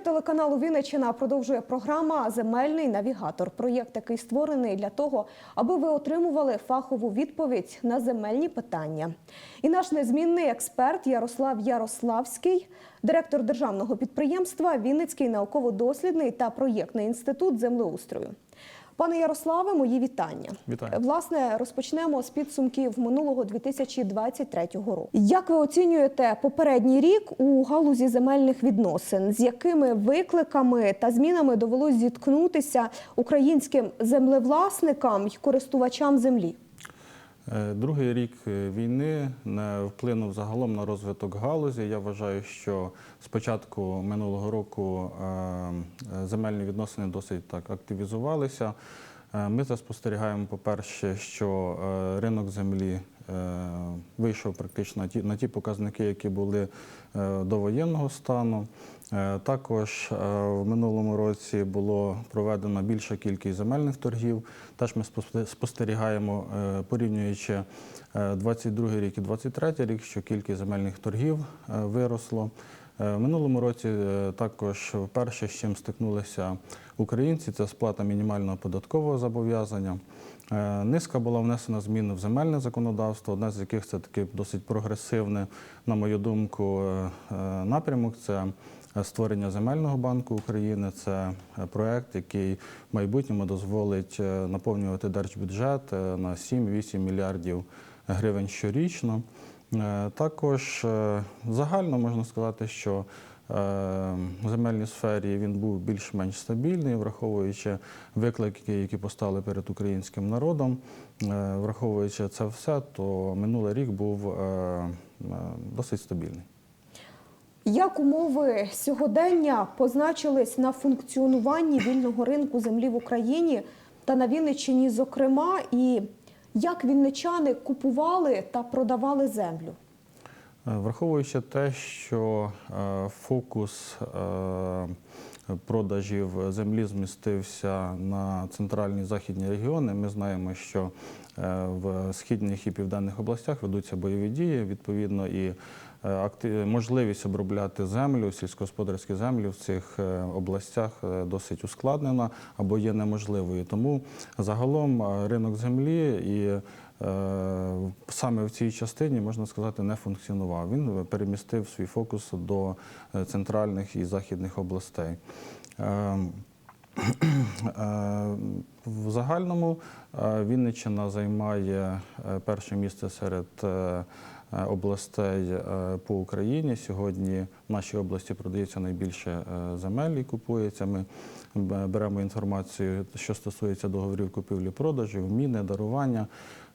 Телеканалу Вінниччина продовжує програма Земельний навігатор. Проєкт, який створений для того, аби ви отримували фахову відповідь на земельні питання. І наш незмінний експерт Ярослав Ярославський, директор державного підприємства Вінницький науково-дослідний та проєктний інститут землеустрою. Пане Ярославе, мої вітання. Вітаю. Власне, розпочнемо з підсумків минулого 2023 року. Як ви оцінюєте попередній рік у галузі земельних відносин? З якими викликами та змінами довелось зіткнутися українським землевласникам і користувачам землі? Е, Другий рік е, війни не вплинув загалом на розвиток галузі. Я вважаю, що з початку минулого року е, земельні відносини досить так активізувалися. Ми спостерігаємо, по-перше, що ринок землі вийшов практично на ті, показники, які були до воєнного стану. Е, Також е, в минулому році було проведено більша кількість земельних торгів. Теж ми спосте- спостерігаємо, е, порівнюючи 22 рік і 23 рік, що кількість земельних торгів виросло. В минулому році також вперше з чим стикнулися українці, це сплата мінімального податкового зобов'язання. Низка була внесена змін в земельне законодавство, одна з яких це таки досить прогресивне, на мою думку, напрямок. Це створення земельного банку України. Це е, проект, який в майбутньому дозволить е, наповнювати держбюджет е, на 7-8 мільярдів гривень щорічно. Е, Також е, загально можна сказати, що е, в земельній сфері він був більш-менш стабільний, враховуючи виклики, які постали перед українським народом. Е, Враховуючи це все, то минулий рік був е, е, досить стабільний. Як умови сьогодення позначились на функціонуванні вільного ринку землі в Україні та на Вінниччині, зокрема, і як вінничани купували та продавали землю? Е, Враховуючи те, що е, фокус е, продажів землі змістився на центральні західні регіони, ми знаємо, що в східних і південних областях ведуться бойові дії. Відповідно, і можливість обробляти землю, сільськогосподарські землі в цих е, областях е, досить ускладнена або є неможливою. Тому загалом е, ринок землі і Е, саме в цій частині, можна сказати, не функціонував. Він перемістив свій фокус до е, центральних і західних областей. Е, е, В загальному е, Вінниччина займає е, перше місце серед е, е, областей е, по Україні. Сьогодні в нашій області продається найбільше е, земель і купується. Ми беремо інформацію, що стосується договорів купівлі-продажу, міни, дарування.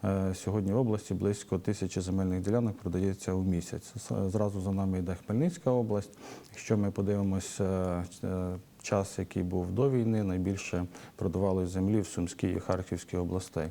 Е, Сьогодні в області близько тисячі земельних ділянок продається у місяць. Зразу за нами йде Хмельницька область. Якщо ми подивимося е, час, який був до війни, найбільше продавалось землі в Сумській і Харківській областей.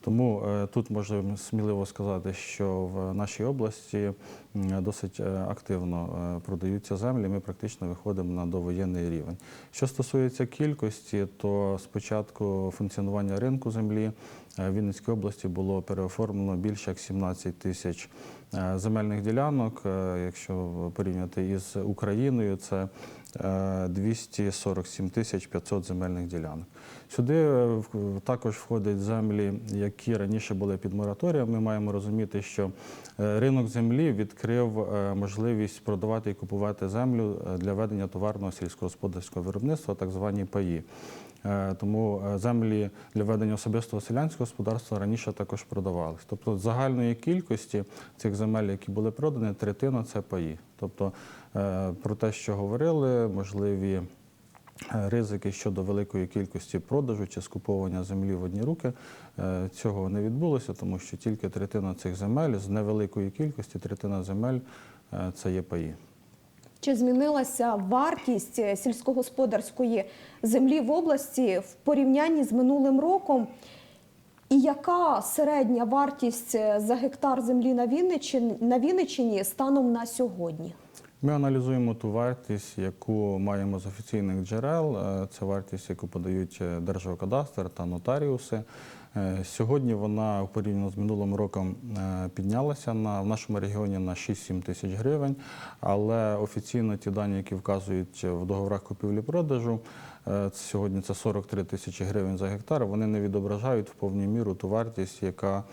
Тому е, тут можемо сміливо сказати, що в нашій області досить е, активно е, продаються землі. Ми практично виходимо на довоєнний рівень. Що стосується кількості, то спочатку функціонування ринку землі в Вінницькій області було переоформлено більше як 17 тисяч земельних ділянок. Якщо порівняти із Україною, це 247 тисяч 500 земельних ділянок. Сюди е, також входять землі, які раніше були під мораторієм. Ми маємо розуміти, що е, ринок землі відкрив е, можливість продавати і купувати землю е, для ведення товарного сільськогосподарського виробництва, так звані паї. Е, Тому е, землі для ведення особистого селянського господарства раніше також продавались. Тобто загальної кількості цих земель, які були продані, третина це паї. Тобто е, про те, що говорили, можливі ризики щодо великої кількості продажу чи скуповування землі в одні руки, цього не відбулося, тому що тільки третина цих земель з невеликої кількості, третина земель це є паї. Чи змінилася вартість е, сільськогосподарської землі в області в порівнянні з минулим роком? І яка середня вартість е, за гектар землі на Вінниччині, на Вінниччині станом на сьогодні? Ми аналізуємо ту вартість, яку маємо з офіційних джерел. Е, Це вартість, яку подають Держгеокадастр та нотаріуси. Е, Сьогодні вона порівняно з минулим роком е, піднялася на в нашому регіоні на 6-7 тисяч гривень, але офіційно ті дані, які вказують в договорах купівлі-продажу, е, сьогодні це 43 тисячі гривень за гектар. Вони не відображають в повній міру ту вартість, яка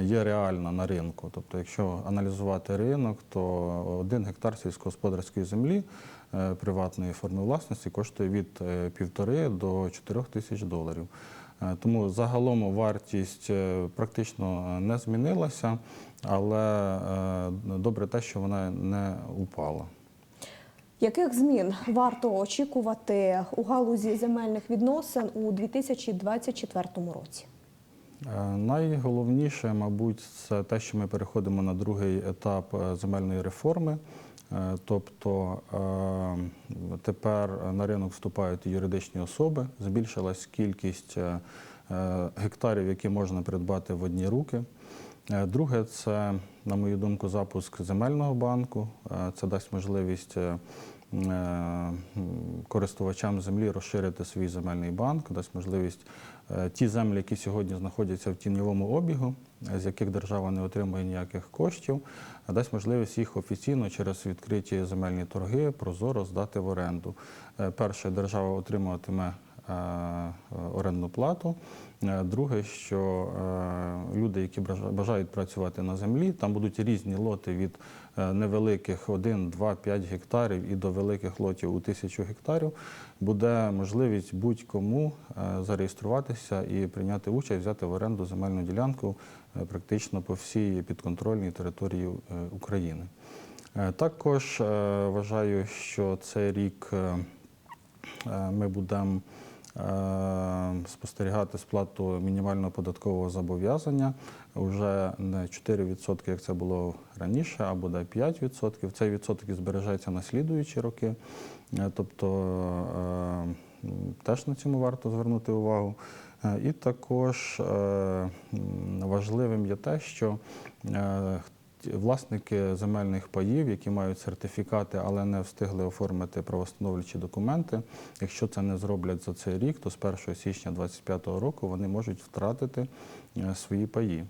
є реальна на ринку. Тобто, якщо аналізувати ринок, то один гектар сільськогосподарської землі приватної форми власності коштує від півтори до 4 тисяч доларів. Е, Тому загалом вартість е, практично е, не змінилася, але добре те, що вона не упала. Яких змін варто очікувати у галузі земельних відносин у 2024 році? Найголовніше, мабуть, це те, що ми переходимо на другий етап земельної реформи. Е, Тобто е, тепер на ринок вступають юридичні особи, збільшилась кількість е, гектарів, які можна придбати в одні руки. Друге, це, на мою думку, запуск земельного банку. Це дасть можливість користувачам землі розширити свій земельний банк, дасть можливість ті землі, які сьогодні знаходяться в тіньовому обігу, з яких держава не отримує ніяких коштів, дасть можливість їх офіційно через відкриті земельні торги прозоро здати в оренду. Е, Перше, держава отримуватиме орендну плату. Е, Друге, що е, люди, які бажають працювати на землі, там будуть різні лоти від е, невеликих 1, 2, 5 гектарів і до великих лотів у тисячу гектарів, буде можливість будь-кому е, зареєструватися і прийняти участь, взяти в оренду земельну ділянку е, практично по всій підконтрольній території е, України. Е, Також е, вважаю, що цей рік е, е, ми будемо е, спостерігати сплату мінімального податкового зобов'язання вже не 4%, як це було раніше, а буде 5%. Цей відсоток збережеться на слідуючі роки. Е, Тобто е, теж на цьому варто звернути увагу. Е, І також е, важливим є те, що е, власники земельних паїв, які мають сертифікати, але не встигли оформити правостановлюючі документи, якщо це не зроблять за цей рік, то з 1 січня 2025 року вони можуть втратити е, свої паї.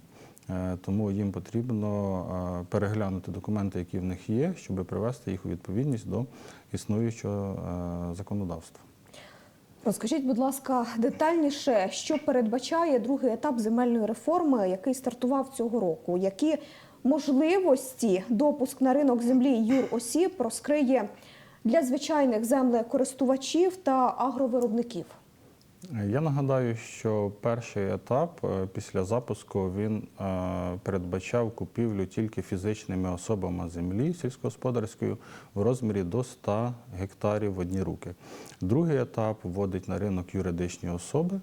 Е, Тому їм потрібно е, переглянути документи, які в них є, щоб привести їх у відповідність до існуючого законодавства. Розкажіть, будь ласка, детальніше, що передбачає другий етап земельної реформи, який стартував цього року? Які можливості допуск на ринок землі юросіб розкриє для звичайних землекористувачів та агровиробників? Я нагадаю, що перший етап е, після запуску він е, передбачав купівлю тільки фізичними особами землі сільськогосподарської в розмірі до 100 гектарів в одні руки. Другий етап вводить на ринок юридичні особи.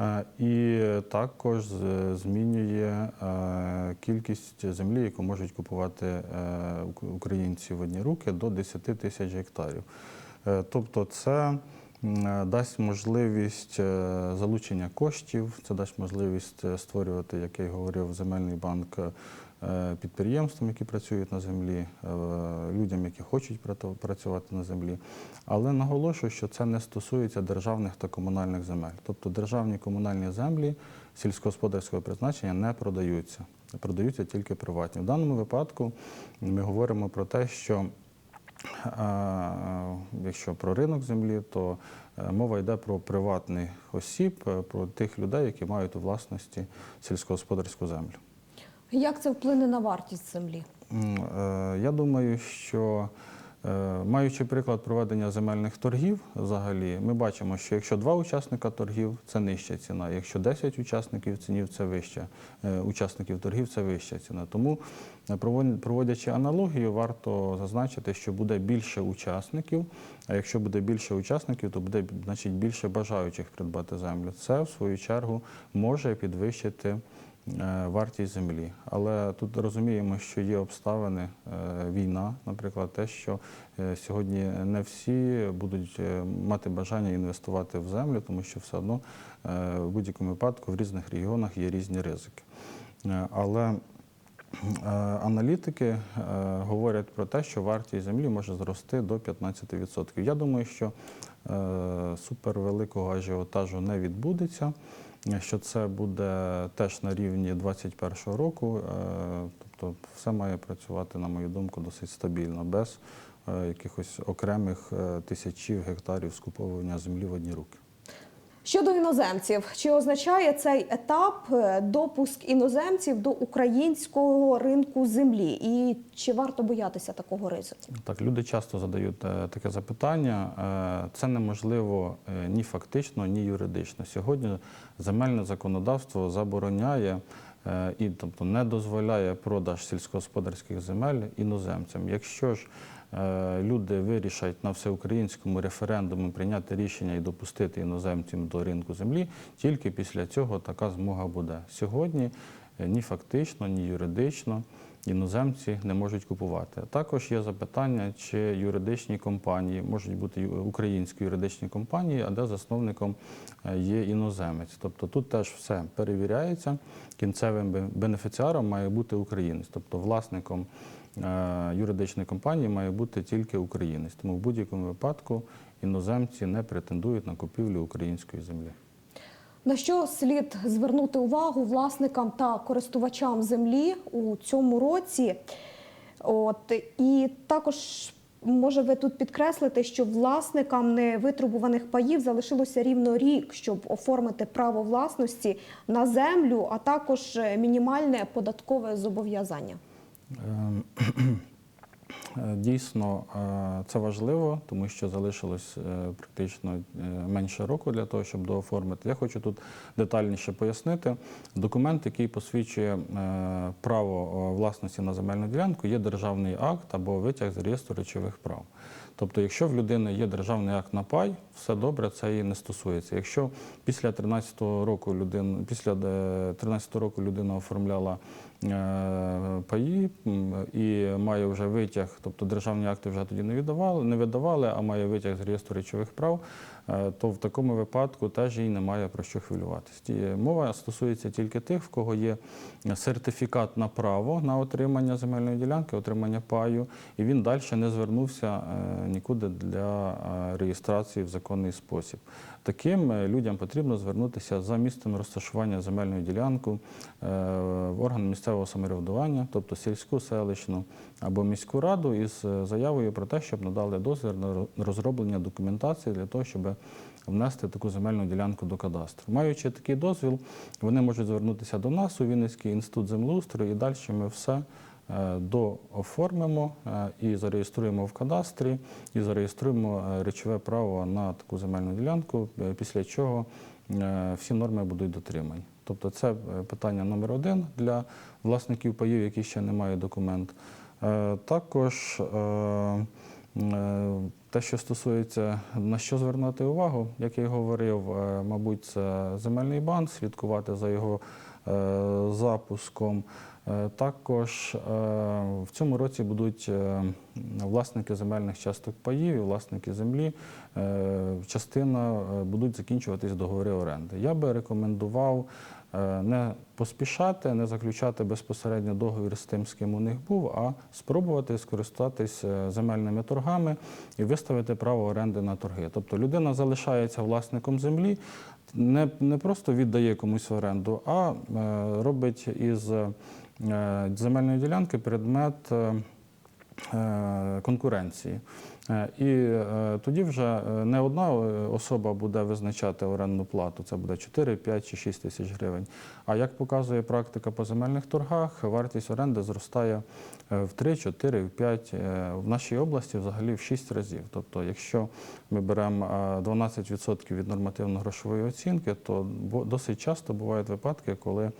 Е, І також змінює е, кількість землі, яку можуть купувати е, українці в одні руки до 10 тисяч гектарів. Тобто це дасть можливість залучення коштів, це дасть можливість створювати, як я й говорив, земельний банк підприємствам, які працюють на землі, е, людям, які хочуть працювати на землі. Але наголошую, що це не стосується державних та комунальних земель. Тобто державні комунальні землі сільськогосподарського призначення не продаються, продаються тільки приватні. В даному випадку ми говоримо про те, що Якщо про ринок землі, то е, мова йде про приватних осіб, е, про тих людей, які мають у власності сільськогосподарську землю. Як це вплине на вартість землі? Е, Я думаю, що е, маючи приклад проведення земельних торгів, взагалі, ми бачимо, що якщо два учасника торгів, це нижча ціна. Якщо 10 учасників торгів, це вища е, учасників торгів, це вища ціна. Тому, проводячи аналогію, варто зазначити, що буде більше учасників. А якщо буде більше учасників, то буде значить більше бажаючих придбати землю. Це в свою чергу може підвищити вартість землі. Але тут розуміємо, що є обставини, е, війна, наприклад, те, що е, сьогодні не всі будуть е, мати бажання інвестувати в землю, тому що все одно е, в будь-якому випадку в різних регіонах є різні ризики. Е, Але Е, Аналітики е, говорять про те, що вартість землі може зрости до 15%. Я думаю, що е, супервеликого ажіотажу не відбудеться. Е, Що це буде теж на рівні 2021 року. Е, Тобто все має працювати, на мою думку, досить стабільно, без е, якихось окремих тисячів гектарів скуповування землі в одні руки. Щодо іноземців, чи означає цей етап е, допуск іноземців до українського ринку землі? І чи варто боятися такого ризику? Так, люди часто задають е, таке запитання. Е, Це неможливо ні фактично, ні юридично. Сьогодні земельне законодавство забороняє і тобто не дозволяє продаж сільськогосподарських земель іноземцям. Якщо ж люди вирішать на всеукраїнському референдумі прийняти рішення і допустити іноземців до ринку землі, тільки після цього така змога буде. Сьогодні е, ні фактично, ні юридично іноземці не можуть купувати. Також є запитання, чи юридичні компанії можуть бути українські юридичні компанії, а де засновником е, є іноземець. Тобто тут теж все перевіряється. Кінцевим бенефіціаром має бути українець, тобто власником е, юридичної компанії має бути тільки українець. Тому в будь-якому випадку іноземці не претендують на купівлю української землі. На що слід звернути увагу власникам та користувачам землі у цьому році? От і також може ви тут підкреслите, що власникам невитребуваних паїв залишилося рівно рік, щоб оформити право власності на землю, а також е, мінімальне податкове зобов'язання. Ем, Дійсно, е, це важливо, тому що залишилось е, практично е, менше року для того, щоб дооформити. Я хочу тут детальніше пояснити. Документ, який посвідчує право власності на земельну ділянку, є державний акт або витяг з реєстру речових прав. Тобто, якщо в людини є державний акт на пай, все добре, це її не стосується. Якщо після 13 року людина, після 13 року людина оформляла паї і має вже витяг, тобто державні акти вже тоді не віддавали, не видавали, а має витяг з реєстру речових прав, е, то в такому випадку теж їй немає про що хвилюватися. Мова стосується тільки тих, в кого є сертифікат на право на отримання земельної ділянки, отримання паю, і він далі не звернувся е, нікуди для е, реєстрації в законний спосіб. Таким е, людям потрібно звернутися за місцем розташування земельної ділянки е, в орган місцевого самоврядування, тобто сільську, селищну або міську раду, із е, заявою про те, щоб надали дозвіл на розроблення документації для того, щоб внести таку земельну ділянку до кадастру. Маючи такий дозвіл, вони можуть звернутися до нас у Вінницький інститут землеустрою, і далі ми все е, дооформимо е, і зареєструємо в кадастрі, і зареєструємо речове право на таку земельну ділянку, після чого всі норми будуть дотримані. Тобто це питання номер один для власників паїв, які ще не мають документ. Е, Також е, е, те, що стосується на що звернути увагу, як я й говорив, мабуть, це земельний банк, слідкувати за його запуском. Також в цьому році будуть власники земельних часток паїв і власники землі. е, Частина е, будуть закінчуватись договори оренди. Я би рекомендував е, не поспішати, не заключати безпосередньо договір з тим, з ким у них був, а спробувати скористатись е, земельними торгами і виставити право оренди на торги. Тобто людина залишається власником землі, не, не просто віддає комусь оренду, а робить із земельної ділянки предмет. Е, конкуренції. Е, І е, тоді вже не одна особа буде визначати орендну плату, це буде 4, 5 чи 6 тисяч гривень. А як показує практика по земельних торгах, вартість оренди зростає е, в 3, 4, в 5, е, в нашій області взагалі в 6 разів. Тобто, якщо ми беремо е, 12% від нормативно-грошової оцінки, то досить часто бувають випадки, коли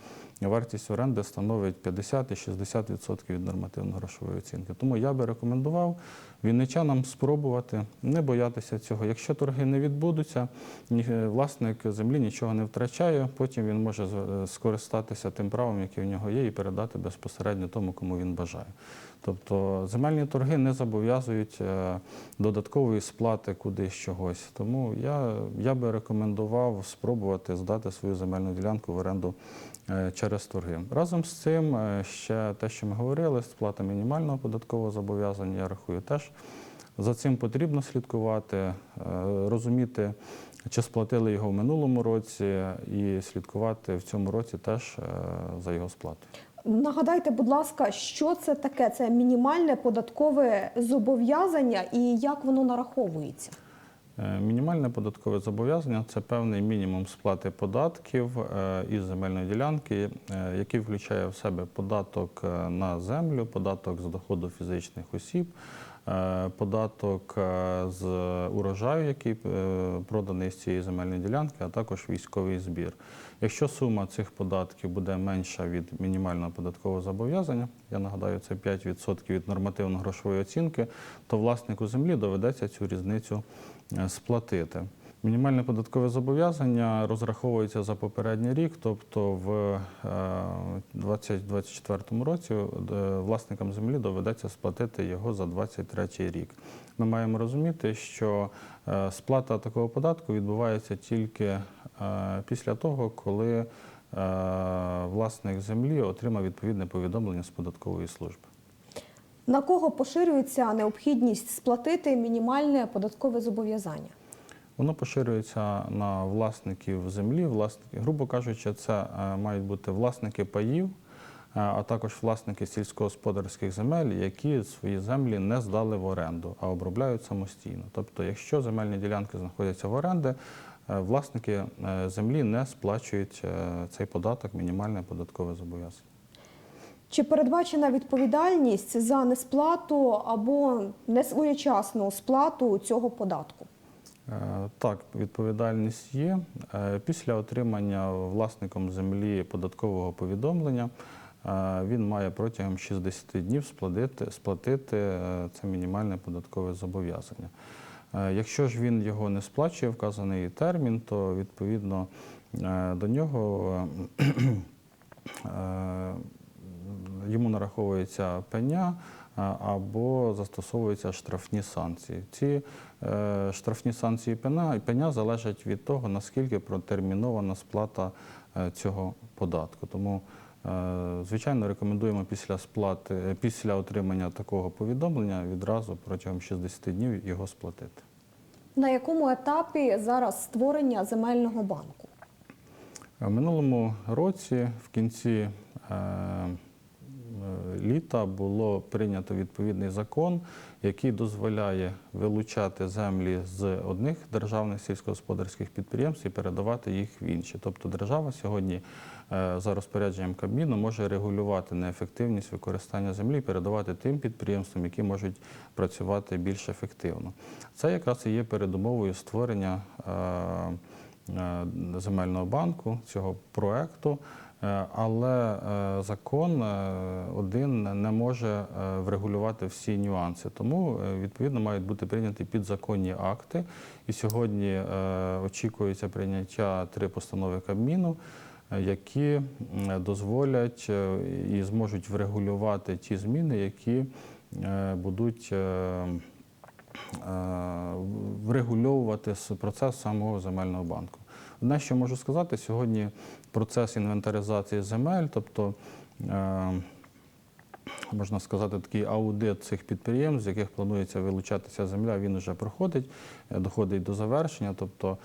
вартість оренди становить 50 і 60% від нормативно-грошової оцінки. Тому я би рекомендував вінничанам спробувати не боятися цього. Якщо торги не відбудуться, е, власник землі нічого не втрачає, потім він може е, скористатися тим правом, яке в нього є, і передати безпосередньо тому, кому він бажає. Тобто земельні торги не зобов'язують е, додаткової сплати кудись чогось. Тому я, я би рекомендував спробувати здати свою земельну ділянку в оренду е, через торги. Разом з цим е, ще те, що ми говорили, сплата мінімального податкового зобов'язання, я рахую, теж За цим потрібно слідкувати, е, розуміти, чи сплатили його в минулому році, і слідкувати в цьому році теж е, за його сплатою. Нагадайте, будь ласка, що це таке? Це мінімальне податкове зобов'язання і як воно нараховується? Е, Мінімальне податкове зобов'язання це певний мінімум сплати податків із земельної ділянки, який включає в себе податок на землю, податок з доходу фізичних осіб, податок е, з урожаю, який е, проданий з цієї земельної ділянки, а також військовий збір. Якщо сума цих податків буде менша від мінімального податкового зобов'язання, я нагадаю, це 5% від нормативно-грошової оцінки, то власнику землі доведеться цю різницю е, сплатити. Мінімальне податкове зобов'язання розраховується за попередній рік, тобто в 2024 році е, власникам землі доведеться сплатити його за 2023 рік. Ми маємо розуміти, що е, сплата такого податку відбувається тільки е, після того, коли е, власник землі отримав відповідне повідомлення з податкової служби. На кого поширюється необхідність сплатити мінімальне податкове зобов'язання? Воно поширюється на власників землі. Власники, грубо кажучи, це е, мають бути власники паїв, е, а також власники сільськогосподарських земель, які свої землі не здали в оренду, а обробляють самостійно. Тобто, якщо земельні ділянки знаходяться в оренді, е, власники землі не сплачують цей податок, мінімальне податкове зобов'язання. Чи передбачена відповідальність за несплату або несвоєчасну сплату цього податку? Е, Так, відповідальність є. Е, Після отримання власником землі податкового повідомлення е, він має протягом 60 днів сплатити, сплатити це мінімальне податкове зобов'язання. Якщо ж він його не сплачує вказаний термін, то відповідно до нього йому нараховується пеня або застосовуються штрафні санкції. Ці е, штрафні санкції пеня, пеня залежать від того, наскільки протермінована сплата е, цього податку. Тому, е, звичайно, рекомендуємо після сплати, після отримання такого повідомлення відразу протягом 60 днів його сплатити. На якому етапі зараз створення земельного банку? В минулому році, в кінці літа, було прийнято відповідний закон, який дозволяє вилучати землі з одних державних сільськогосподарських підприємств і передавати їх в інші. Тобто держава сьогодні е, за розпорядженням Кабміну може регулювати неефективність використання землі і передавати тим підприємствам, які можуть працювати більш ефективно. Це якраз і є передумовою створення. е, е, земельного банку цього проекту, але е, закон е, один не може е, врегулювати всі нюанси. Тому е, відповідно мають бути прийняті підзаконні акти. І сьогодні е, очікується прийняття три постанови Кабміну. е, Які дозволять е, і зможуть врегулювати ті зміни, які е, будуть е, е, врегульовувати процес самого земельного банку. Одне, що можу сказати, сьогодні процес інвентаризації земель, тобто е, можна сказати, такий аудит цих підприємств, з яких планується вилучатися земля, він вже проходить, е, доходить до завершення. Тобто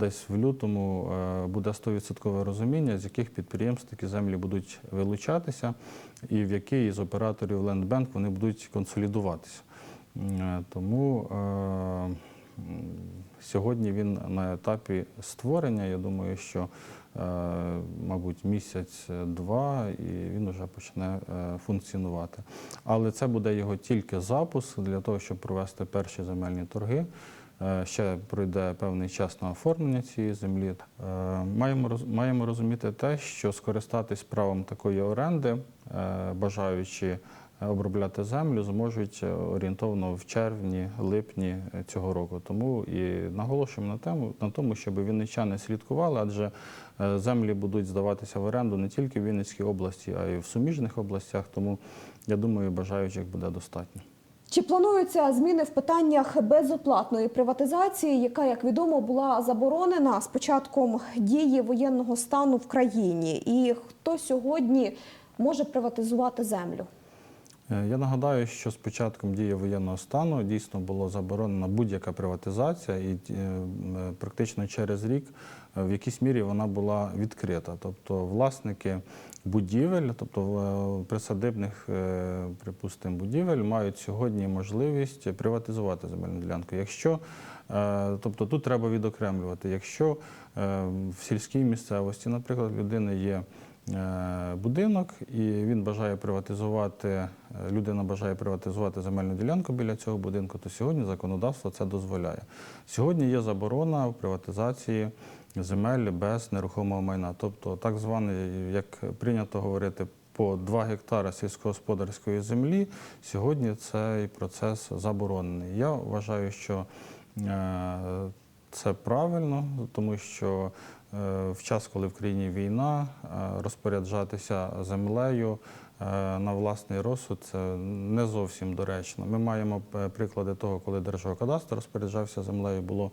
десь в лютому е, буде 100% розуміння, з яких підприємств такі землі будуть вилучатися, і в який із операторів Лендбанк вони будуть консолідуватися. Тому сьогодні він на етапі створення. Я думаю, що е, мабуть, місяць-два, і він вже почне е, функціонувати. Але це буде його тільки запуск для того, щоб провести перші земельні торги. Е, Ще пройде певний час на оформлення цієї землі. Маємо маємо розуміти те, що скористатись правом такої оренди, бажаючи обробляти землю, зможуть е, орієнтовно в червні, липні е, цього року. Тому і наголошуємо на тему на тому, щоб вінничани слідкували, адже е, землі будуть здаватися в оренду не тільки в Вінницькій області, а й в суміжних областях. Тому я думаю, бажаючих буде достатньо. Чи плануються зміни в питаннях безоплатної приватизації, яка, як відомо, була заборонена з початком дії воєнного стану в країні? І хто сьогодні може приватизувати землю? Е, Я нагадаю, що з початком дії воєнного стану дійсно було заборонена будь-яка приватизація, і е, практично через рік е, в якійсь мірі вона була відкрита. Тобто власники будівель, тобто е, присадибних, е, припустимо, будівель, мають сьогодні можливість приватизувати земельну ділянку. Якщо е, Тобто тут треба відокремлювати. Якщо е, в сільській місцевості, наприклад, в людини є е, будинок і він бажає приватизувати, е, людина бажає приватизувати земельну ділянку біля цього будинку, то сьогодні законодавство це дозволяє. Сьогодні є заборона в приватизації земель без нерухомого майна, тобто так званий, як прийнято говорити, по 2 гектари сільськогосподарської землі сьогодні цей процес заборонений. Я вважаю, що е, це правильно, тому що е, в час, коли в країні війна, е, розпоряджатися землею е, на власний розсуд це не зовсім доречно. Ми маємо приклади того, коли Держгеокадастр розпоряджався землею, було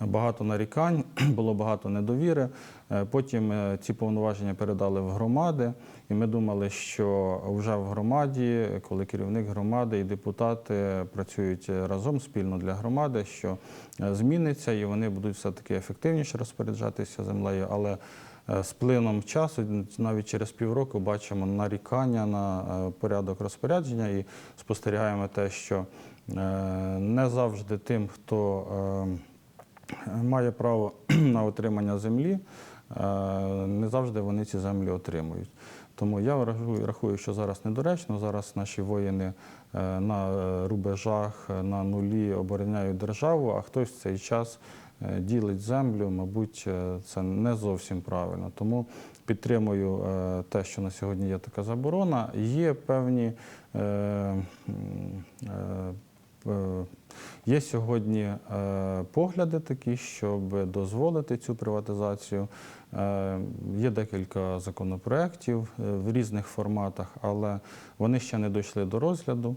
багато нарікань, було багато недовіри. Е, Потім е, ці повноваження передали в громади, і ми думали, що вже в громаді, коли керівник громади і депутати працюють разом спільно для громади, що е, зміниться і вони будуть все-таки ефективніше розпоряджатися землею. Але з плином часу, навіть через півроку, бачимо нарікання на порядок розпорядження і спостерігаємо те, що не завжди тим, хто е, має право на отримання землі, е, не завжди вони ці землі отримують. Тому я рахую, що зараз недоречно. Зараз наші воїни е, на рубежах, е, на нулі обороняють державу, а хтось в цей час ділить землю. Мабуть, це не зовсім правильно. Тому підтримую те, що на сьогодні є така заборона. Є певні. Е, Є сьогодні е, погляди такі, щоб дозволити цю приватизацію. Е, Є декілька законопроєктів в різних форматах, але вони ще не дійшли до розгляду.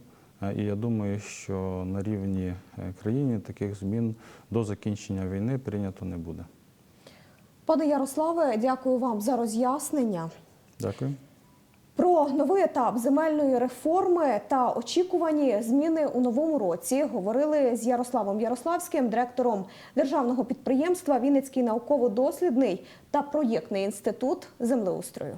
І я думаю, що на рівні країни таких змін до закінчення війни прийнято не буде. Пане Ярославе, дякую вам за роз'яснення. Дякую. Про новий етап земельної реформи та очікувані зміни у новому році говорили з Ярославом Ярославським, директором державного підприємства Вінницький науково-дослідний та проєктний інститут землеустрою.